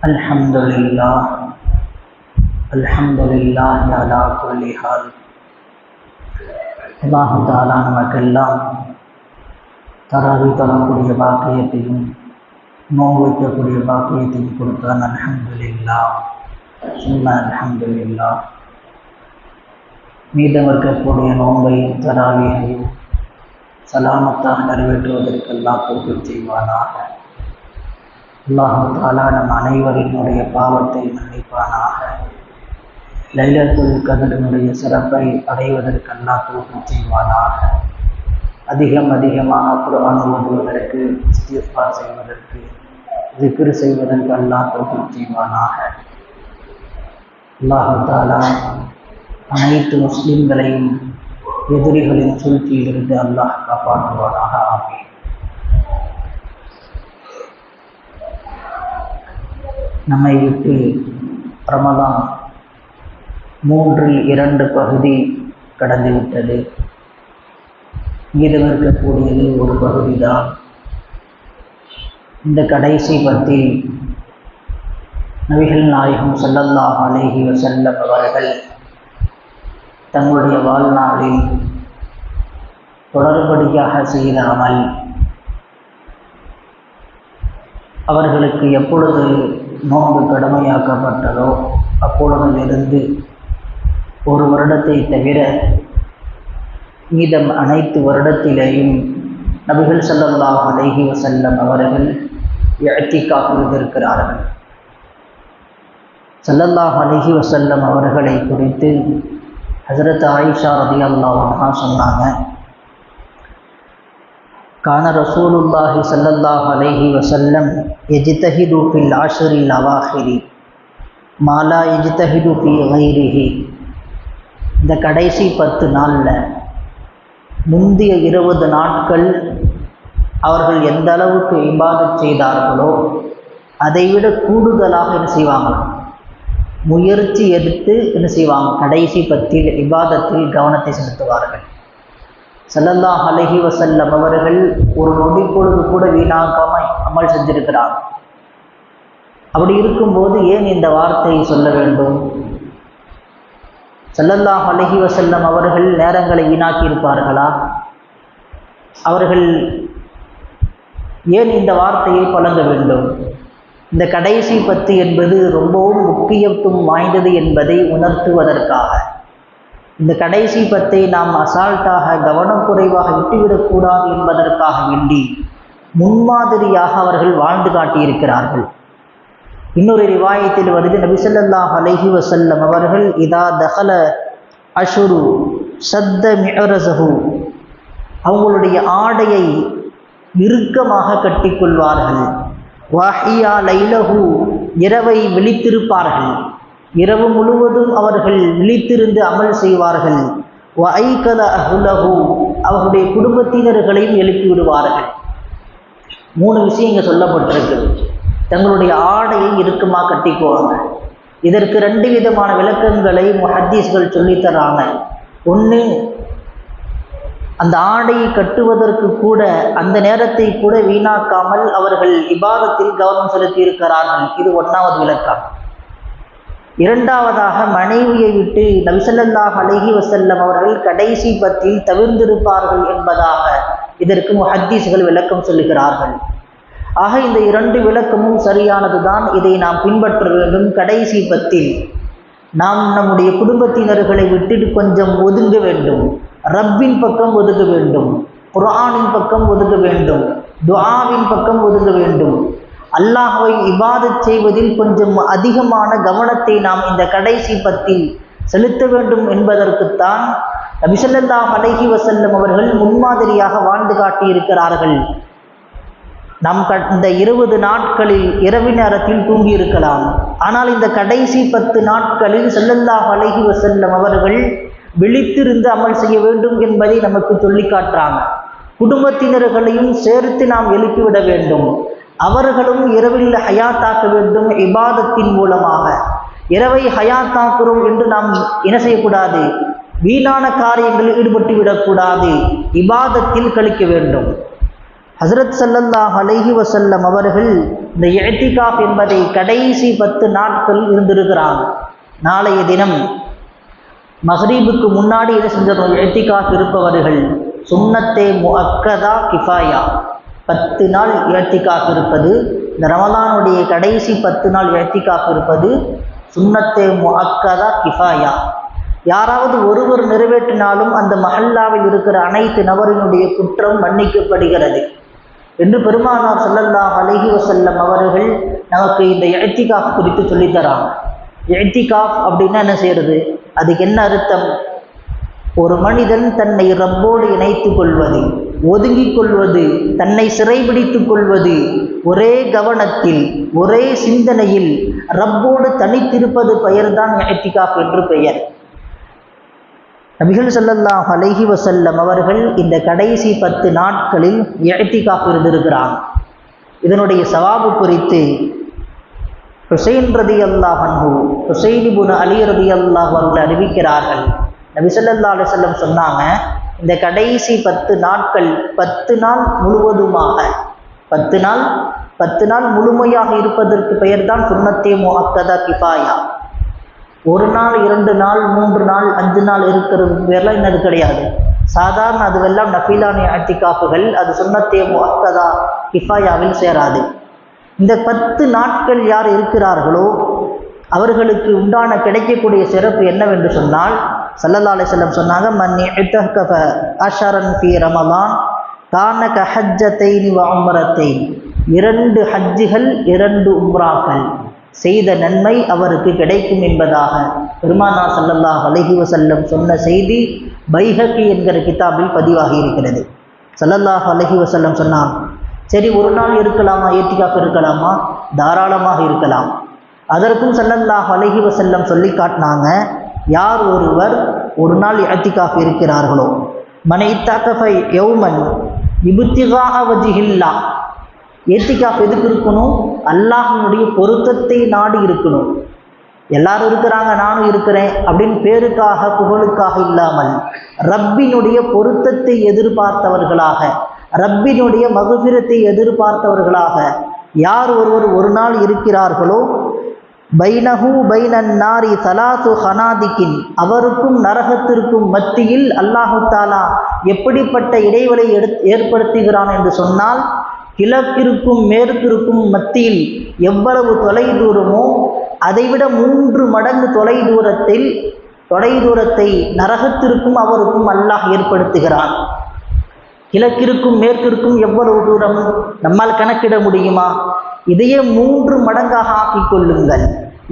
الحمد لله الحمد لله على كل حال அல்லாஹு தாலா நமக்கெல்லாம் தராவி தரக்கூடிய பாக்கியத்தையும் நோய் வைக்கக்கூடிய பாக்கியத்தையும் கொடுத்தான் அல்ஹம்துலில்லா சும்மா அல்ஹம்துலில்லா மீதம் இருக்கக்கூடிய நோன்பையும் தராவியையும் சலாமத்தாக நிறைவேற்றுவதற்கு எல்லாம் தோற்று செய்வானாக அல்லாஹு தாலா நம் அனைவரினுடைய பாவத்தை மன்னிப்பானாக. லைலத்துல் கதரினுடைய சிறப்பை அடைவதற்கு அல்லாஹ் தோற்று செய்வானாக. அதிகம் அதிகமாக குரான் ஓதுவதற்கு இஸ்திஃபார் செய்வதற்கு திக்ரு செய்வதற்கு அல்லாஹ் தோற்று செய்வானாக. அல்லாஹு தாலா அனைத்து முஸ்லிம்களையும் எதிரிகளின் சூழ்ச்சியிலிருந்து அல்லாஹ் காப்பாற்றுவானாக. ஆகும் நம்மை விட்டு ரமதான் மூன்றில் இரண்டு பகுதி கடந்துவிட்டது. மீதம் இருக்கக்கூடியது ஒரு பகுதி தான் இந்த கடைசி பற்றி நபிகள் நாயகம் செல்லல்லா அலேஹி வஸல்லம் அவர்கள் தங்களுடைய வாழ்நாளில் தொடர்படியாக செய்த அமல். அவர்களுக்கு எப்பொழுது நோன்பு கடமையாக்கப்பட்டதோ அப்பொழுதிலிருந்து ஒரு வருடத்தை தவிர மீதம் அனைத்து வருடத்திலேயும் நபிகள் ஸல்லல்லாஹு அலைஹி செல்லும் அவர்கள் எழுத்தி காப்பிருந்திருக்கிறார்கள் ஸல்லல்லாஹு அலைஹி வசல்லம் அவர்களை குறித்து ஹசரத் ஆயிஷா ரதி அன்ஹா சொன்னாங்க. கான ரசூலுல்லாஹி சல்லல்லாஹ் அலைஹி வசல்லம் எஜித்தஹிது ஃபில் ஆஷரில் அவாஹிரி மாலா எஜித்தஹிது ஃபி கைரிஹி இந்த கடைசி பத்து நாளில் முந்தைய இருபது நாட்கள் அவர்கள் எந்த அளவுக்கு இபாதத் செய்தார்களோ அதைவிட கூடுதலாக என்ன செய்வாங்க? முயற்சி எடுத்து என்ன செய்வாங்க? கடைசி பத்தில் இபாதத்தில் கவனத்தை செலுத்துவார்கள். ஸல்லல்லாஹு அலஹி வசல்லம் அவர்கள் ஒரு நொடி பொழுது கூட வீணாக்காமல் அமல் செஞ்சிருக்கிறார். அப்படி இருக்கும்போது ஏன் இந்த வார்த்தையை சொல்ல வேண்டும்? ஸல்லல்லாஹு அலஹி வசல்லம் அவர்கள் நேரங்களை வீணாக்கி இருப்பார்களா அவர்கள் ஏன் இந்த வார்த்தையை பழங்க வேண்டும்? இந்த கடைசி பத்து என்பது ரொம்பவும் முக்கியத்துவம் வாய்ந்தது என்பதை உணர்த்துவதற்காக. இந்த கடைசி பத்தை நாம் அசால்ட்டாக கவனம் குறைவாக விட்டுவிடக்கூடாது என்பதற்காக வேண்டி முன்மாதிரியாக அவர்கள் வாழ்ந்து காட்டியிருக்கிறார்கள். இன்னொரு ரிவாயத்தில் வருது நபிசல்லாஹ் அலஹி வசல்லம் அவர்கள் இதா தஹல அஷுரு சத்த மிஹரசகு அவங்களுடைய ஆடையை இறுக்கமாக கட்டிக்கொள்வார்கள் வாஹியா லைலஹு. இரவை விழித்திருப்பார்கள். இரவு முழுவதும் அவர்கள் விழித்திருந்து அமல் செய்வார்கள். வைகல அஹுலஹு அவர்களுடைய குடும்பத்தினர்களையும் எழுப்பி விடுவார்கள். மூணு விஷயம் இங்கே சொல்லப்பட்டிருக்கு தங்களுடைய ஆடையை இறுக்கமாக கட்டிக்குவாங்க. இதற்கு ரெண்டு விதமான விளக்கங்களை ஹத்தீஸ்கள் சொல்லித்தராங்க ஒன்று அந்த ஆடையை கட்டுவதற்கு கூட அந்த நேரத்தை கூட வீணாக்காமல் அவர்கள் இபாதத்தில் கவனம் செலுத்தி இருக்கிறார்கள் இது ஒன்றாவது விளக்கம். இரண்டாவதாக மனைவியை விட்டு நபிசல்லாஹ் அலஹி வசல்லம் அவர்கள் கடைசி பத்தில் தவிர்ந்திருப்பார்கள் என்பதாக இதற்கு முஹத்தீஸ்கள் விளக்கம் சொல்லுகிறார்கள். ஆக இந்த இரண்டு விளக்கமும் சரியானதுதான். இதை நாம் பின்பற்ற வேண்டும். கடைசி பத்தில் நாம் நம்முடைய குடும்பத்தினர்களை விட்டுட்டு கொஞ்சம் ஒதுங்க வேண்டும். ரப்பின் பக்கம் ஒதுங்க வேண்டும். குரானின் பக்கம் ஒதுங்க வேண்டும். துஆவின் பக்கம் ஒதுங்க வேண்டும். அல்லாஹவை இபாதத் செய்வதில் கொஞ்சம் அதிகமான கவனத்தை நாம் இந்த கடைசி பத்தில் செலுத்த வேண்டும் என்பதற்குத்தான் நபிசல்லாஹ் அலைஹி வசல்லம் அவர்கள் முன்மாதிரியாக வாழ்ந்து காட்டியிருக்கிறார்கள். நம் க இந்த இருபது நாட்களில் இரவு நேரத்தில் தூங்கி இருக்கலாம் ஆனால் இந்த கடைசி பத்து நாட்களில் செல்லல்லா அலைஹி வசல்லம் அவர்கள் விழித்திருந்து அமல் செய்ய வேண்டும் என்பதை நமக்கு சொல்லி காட்டுறாங்க. குடும்பத்தினர்களையும் சேர்த்து நாம் எழுப்பிவிட வேண்டும். அவர்களும் இரவில் ஹயாத்தாக்க வேண்டும் இபாதத்தின் மூலமாக. இரவை ஹயாத்தாக்குறோம் என்று நாம் என்ன செய்யக்கூடாது? வீணான காரியங்களில் ஈடுபட்டு விடக்கூடாது. இபாதத்தில் கழிக்க வேண்டும். ஹசரத் சல்லல்லாஹ் அலஹி வசல்லம் அவர்கள் இந்த இஅ்திகாஃப் என்பதை கடைசி பத்து நாட்கள் இருந்திருக்கிறாங்க. நாளைய தினம் மஹ்ரீபுக்கு முன்னாடி என்ன செஞ்சிடணும்? இஅ்திகாஃப் இருப்பவர்கள். சுன்னத்தே முஅக்கதா கிஃபாயா. பத்து நாள் இழத்திக்காக இருப்பது இந்த ரமதானுடைய கடைசி பத்து நாள் இழத்திக்காக இருப்பது சுண்ணத்தை முஅக்கதா கிஃபாயா. யாராவது ஒருவர் நிறைவேற்றினாலும் அந்த மஹல்லாவில் இருக்கிற அனைத்து நபரினுடைய குற்றம் மன்னிக்கப்படுகிறது. என்று பெருமானார் செல்லல்லா அலஹி வசல்லம் அவர்கள் நமக்கு இந்த எழுத்திகாஃப் குறித்து சொல்லித்தராங்க எழுத்திகாஃப் அப்படின்னா என்ன செய்யறது? அதுக்கு என்ன அர்த்தம்? ஒரு மனிதன் தன்னை ரப்போடு இணைத்து கொள்வது. ஒதுங்கிக் கொள்வது தன்னை சிறைபிடித்துக் கொள்வது ஒரே கவனத்தில் ஒரே சிந்தனையில் ரப்போடு தனித்திருப்பது பெயர்தான் இஅ்திகாஃப் என்று பெயர். நபிகள் ஸல்லல்லாஹு அலைஹி வசல்லம் அவர்கள் இந்த கடைசி பத்து நாட்களில் இஅ்திகாஃப் இருந்திருக்கிறாங்க. இதனுடைய சவாபு குறித்து ஹுசைன் ரதி அல்லாஹ் அன்ஹு ஹுசைன் இப்னு அலி ரதி அல்லாஹ் அவர்கள் அறிவிக்கிறார்கள். நபி சொல்லல்லா அலைஹி சொன்னாங்க இந்த கடைசி பத்து நாட்கள் பத்து நாள் முழுவதுமாக பத்து நாள் பத்து நாள் முழுமையாக இருப்பதற்கு பெயர்தான் சுண்ணத்தே முஅக்கதா கிஃபாயா. ஒரு நாள் இரண்டு நாள் மூன்று நாள் அஞ்சு நாள் இருக்கிறது பேர்லாம் இன்னது கிடையாது. சாதாரண அதுவெல்லாம் நஃபீலானி அத்திகாப்புகள் அது சுண்ணத்தே முஅக்கதா கிஃபாயாவில் சேராது. இந்த பத்து நாட்கள் யார் இருக்கிறார்களோ அவர்களுக்கு உண்டான கிடைக்கக்கூடிய சிறப்பு என்னவென்று சொன்னால் சல்லல்லா செல்லம் சொன்னாங்க மன்னி இத்தகஃப அஷரன் ஃபி ரமலான் கான கஹஜத்தைனி வ உம்ரத்தைன். இரண்டு ஹஜ்ஜுகள் இரண்டு உம்ராக்கள். செய்த நன்மை அவருக்கு கிடைக்கும் என்பதாக பெருமானா சல்லல்லாஹ் அலஹி வசல்லம் சொன்ன செய்தி பைஹக்கி என்கிற கிதாபில் பதிவாகி இருக்கிறது சல்லல்லாஹ் அலஹி வசல்லம் சொன்னான் சரி ஒரு நாள் இருக்கலாமா? ஏத்திகாப் இருக்கலாமா? தாராளமாக இருக்கலாம். அதற்கும் சல்லல்லாஹ் அலஹி வசல்லம் சொல்லி காட்டினாங்க யார் ஒருவர் ஒரு நாள் ஏத்திகாப் இருக்கிறார்களோ? மனை இத்தாக்கஃபை யௌமன் இபுத்திகாக வஜிஹில்லா. ஏத்திகாப் எதுக்கு இருக்கணும்? அல்லாஹினுடைய பொருத்தத்தை நாடி இருக்கணும். எல்லாரும் இருக்கிறாங்க நானும் இருக்கிறேன் அப்படின்னு பேருக்காக புகழுக்காக இல்லாமல் ரப்பினுடைய பொருத்தத்தை எதிர்பார்த்தவர்களாக ரப்பினுடைய மகுபிரத்தை எதிர்பார்த்தவர்களாக யார் ஒருவர் ஒரு நாள் இருக்கிறார்களோ பைனஹூ பைனன் நாரி சலாசு ஹனாதிக்கின். அவருக்கும் நரகத்திற்கும் மத்தியில் அல்லாஹு தாலா எப்படிப்பட்ட இடைவெளி எடு ஏற்படுத்துகிறான் என்று சொன்னால் கிழக்கிற்கும் மேற்கிற்கும் மத்தியில் எவ்வளவு தொலை தூரமோ அதைவிட மூன்று மடங்கு தொலை தூரத்தில் தொலை தூரத்தை நரகத்திற்கும் அவருக்கும் அல்லாஹ் ஏற்படுத்துகிறான். கிழக்கிற்கும் மேற்கிற்கும் எவ்வளவு தூரம் நம்மால் கணக்கிட முடியுமா? இதையே மூன்று மடங்காக ஆக்கிக் கொள்ளுங்கள்.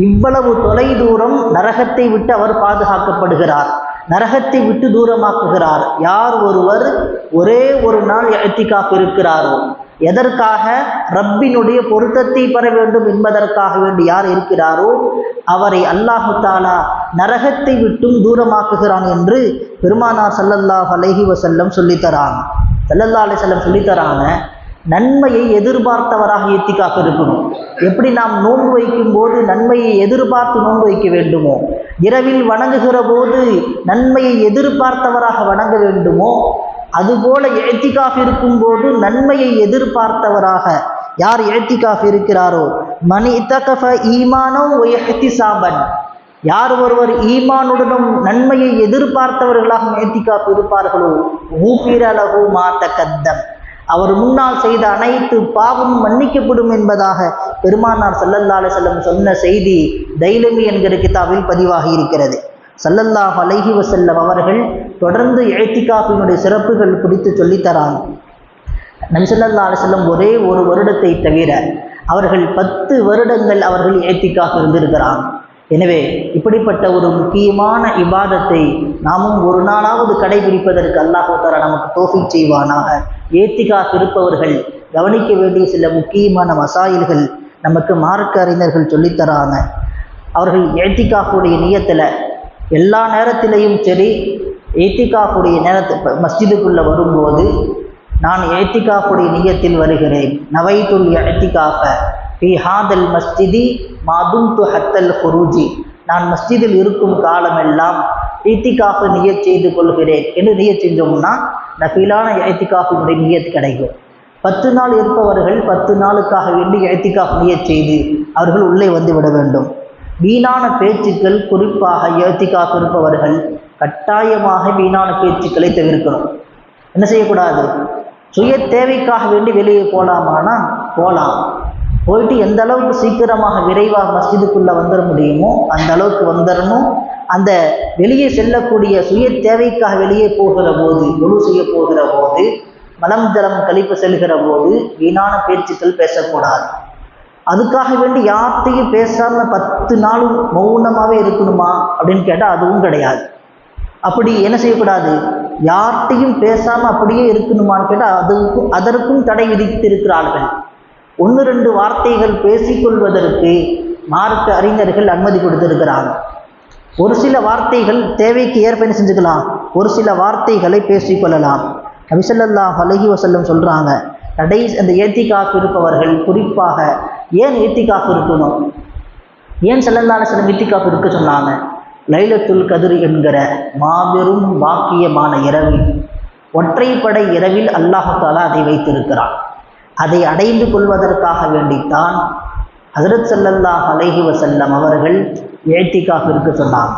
இவ்வளவு தொலை தூரம் நரகத்தை விட்டு அவர் பாதுகாக்கப்படுகிறார். நரகத்தை விட்டு தூரமாக்குகிறார். யார் ஒருவர் ஒரே ஒரு நாள் எத்திகாப் இருக்கிறாரோ எதற்காக ரப்பினுடைய பொருத்தத்தை பெற வேண்டும் என்பதற்காக வேண்டி யார் இருக்கிறாரோ அவரை அல்லாஹு தாலா நரகத்தை விட்டும் தூரமாக்குகிறான் என்று பெருமானார் சல்லல்லாஹ் அலஹி வசல்லம் சொல்லித்தராங்க. சல்லல்லா அலிசல்லம் சொல்லித்தராங்க. நன்மையை எதிர்பார்த்தவராக எத்திக்காக இருக்கணும். எப்படி நாம் நோன்பு வைக்கும் போது நன்மையை எதிர்பார்த்து நோன்பு வைக்க வேண்டுமோ? இரவில் வணங்குகிற போது நன்மையை எதிர்பார்த்தவராக வணங்க வேண்டுமோ? அதுபோல எழுத்திக்காக இருக்கும்போது நன்மையை எதிர்பார்த்தவராக யார் எழுத்திக்காக இருக்கிறாரோ? மணி தகஃப ஈமானோ சாபன் யார் ஒருவர் ஈமானுடனும் நன்மையை எதிர்பார்த்தவர்களாக ஏத்திகாஃப் இருப்பார்களோ? ஊபிரலகு மாத்த கத்தம் அவர் முன்னால் செய்த அனைத்து பாவம் மன்னிக்கப்படும் என்பதாக பெருமானார் சல்லல்லாலே செல்லம் சொன்ன செய்தி தைலமி என்கிற கிதாபில் பதிவாகி இருக்கிறது. சல்லல்லாஹ் அலைஹி வசல்லம் அவர்கள் தொடர்ந்து எழுத்திகாஃபினுடைய சிறப்புகள் குறித்து சொல்லித்தராங்க நபிசல்லா அலிசல்லம் ஒரே ஒரு வருடத்தை தவிர அவர்கள் பத்து வருடங்கள் அவர்கள் ஏத்திக்காக இருந்திருக்கிறாங்க. எனவே இப்படிப்பட்ட ஒரு முக்கியமான இபாதத்தை நாமும் ஒரு நாளாவது கடைபிடிப்பதற்கு அல்லாஹால நமக்கு தோஃபி செய்வானாக. ஏத்திகா இருப்பவர்கள் கவனிக்க வேண்டிய சில முக்கியமான மசாயில்கள் நமக்கு மார்க்க அறிஞர்கள் சொல்லித்தராங்க. அவர்கள் ஏத்திகாக்குடைய நியத்தில் எல்லா நேரத்திலையும் சரி ஏத்திகாக்குடைய நேரத்தை மஸ்ஜிதுக்குள்ளே வரும்போது நான் ஏத்திகாக்குடைய நியத்தில் வருகிறேன். நவைத்துல் ஏத்திகாஃப ஃபி ஹாதல் மஸ்ஜிதி மாதும் து ஹத்தல் குருஜி நான் மஸ்ஜிதில் இருக்கும் காலமெல்லாம் ஈத்திகாஃபு நியத் செய்து கொள்கிறேன். என்று நியத் செஞ்சோம்னா நஃபீலான ஏத்திகாஃபினுடைய நியத் கிடைக்கும். பத்து நாள் இருப்பவர்கள் பத்து நாளுக்காக வேண்டி ஏத்திக்காக முயற்சி செய்து அவர்கள் உள்ளே வந்து விட வேண்டும். வீணான பேச்சுக்கள் குறிப்பாக ஏத்திக்காக இருப்பவர்கள் கட்டாயமாக வீணான பேச்சுக்களை தவிர்க்கணும். என்ன செய்யக்கூடாது? சுய தேவைக்காக வேண்டி வெளியே போகலாமானா போகலாம் போயிட்டு எந்த அளவுக்கு சீக்கிரமாக விரைவாக மஸ்ஜிதுக்குள்ளே வந்துட முடியுமோ அந்த அளவுக்கு வந்துடணும். அந்த வெளியே செல்லக்கூடிய சுய தேவைக்காக வெளியே போகிற போது ஒழு செய்ய போகிற போது மலம் தரம் கழிப்பு செல்கிற போது வீணான பேச்சுக்கள் பேசக்கூடாது. அதுக்காக வேண்டி யார்கிட்டையும் பேசாமல் பத்து நாளும் மௌனமாகவே இருக்கணுமா அப்படின்னு கேட்டால் அதுவும் கிடையாது. அப்படி என்ன செய்யக்கூடாது? யார்கிட்டையும் பேசாம அப்படியே இருக்கணுமான்னு கேட்டால் அதுக்கும் அதற்கும் தடை விதித்திருக்கிறார்கள். ஒன்று ரெண்டு வார்த்தைகள் பேசிக்கொள்வதற்கு மார்க்க அறிஞர்கள் அனுமதி கொடுத்திருக்கிறாங்க ஒரு சில வார்த்தைகள் தேவைக்கு ஏற்ப என்ன செஞ்சுக்கலாம்? ஒரு சில வார்த்தைகளை பேசிக்கொள்ளலாம் நபிசல்லாஹ் அலஹி வசல்லம் சொல்கிறாங்க கடை அந்த ஏத்திகாஃப் இருப்பவர்கள் குறிப்பாக ஏன் ஏத்திகாஃப் இருக்கணும்? ஏன் செல்லல்லான சில இத்திகாஃப் இருக்க சொன்னாங்க? லைலத்துல் கதிர் என்கிற மாபெரும் பாக்கியமான இரவில் ஒற்றைப்படை இரவில் அல்லாஹாலா அதை வைத்திருக்கிறான். அதை அடைந்து கொள்வதற்காக வேண்டித்தான் ஹசரத் சல்லல்லாஹ் அலஹி வசல்லம் அவர்கள் ஏத்திகாஃப் இருக்க சொன்னாங்க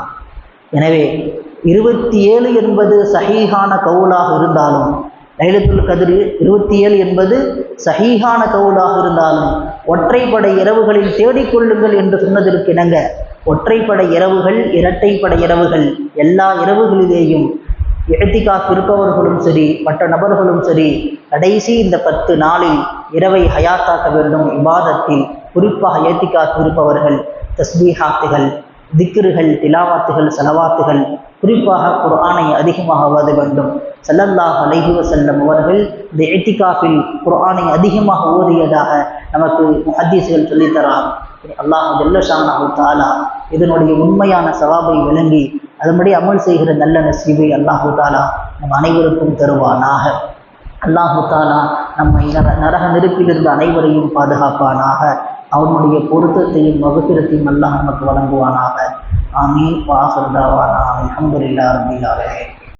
எனவே இருபத்தி ஏழு என்பது சஹீஹான கவுலாக இருந்தாலும் லைலத்துல் கதிர் இருபத்தி ஏழு என்பது சஹீஹான கவுலாக இருந்தாலும் ஒற்றைப்படை இரவுகளில் தேடிக்கொள்ளுங்கள் என்று சொன்னதற்கு இணங்க ஒற்றைப்படை இரவுகள் இரட்டைப்படை இரவுகள் எல்லா இரவுகளிலேயும் எழுத்திக்காக இருப்பவர்களும் சரி மற்ற நபர்களும் சரி கடைசி இந்த பத்து நாளில் இரவை ஹயாத்தாக்க வேண்டும் இபாதத்தில் குறிப்பாக ஏத்திக்காக இருப்பவர்கள். தஸ்பீஹாத்துகள் திக்ருகள் திலாவாத்துகள் செலவாத்துகள் குறிப்பாக குர்ஆனை அதிகமாக ஓத வேண்டும். சல்லல்லாஹ் அலஹி வசல்லம் அவர்கள் இந்த எத்திகாஃபில் குர்ஆனை அதிகமாக ஓதியதாக நமக்கு ஹதீஸ்கள் சொல்லித்தரார் அல்லாஹ் ஜல்லஷானாஹு தாலா இதனுடைய உண்மையான சவாபை விளங்கி அதன்படி அமல் செய்கிற நல்ல நசீபை அல்லாஹு தாலா நம் அனைவருக்கும் தருவானாக. அல்லாஹு தாலா நம்மை நர நரக நெருப்பிலிருந்து அனைவரையும் பாதுகாப்பானாக. அவனுடைய பொருத்தத்தையும் மகசிரத்தையும் அல்லாஹ் நமக்கு வழங்குவானாக. ஆமீன். வாசல் தாவானா அலமதுல்லா ரபில்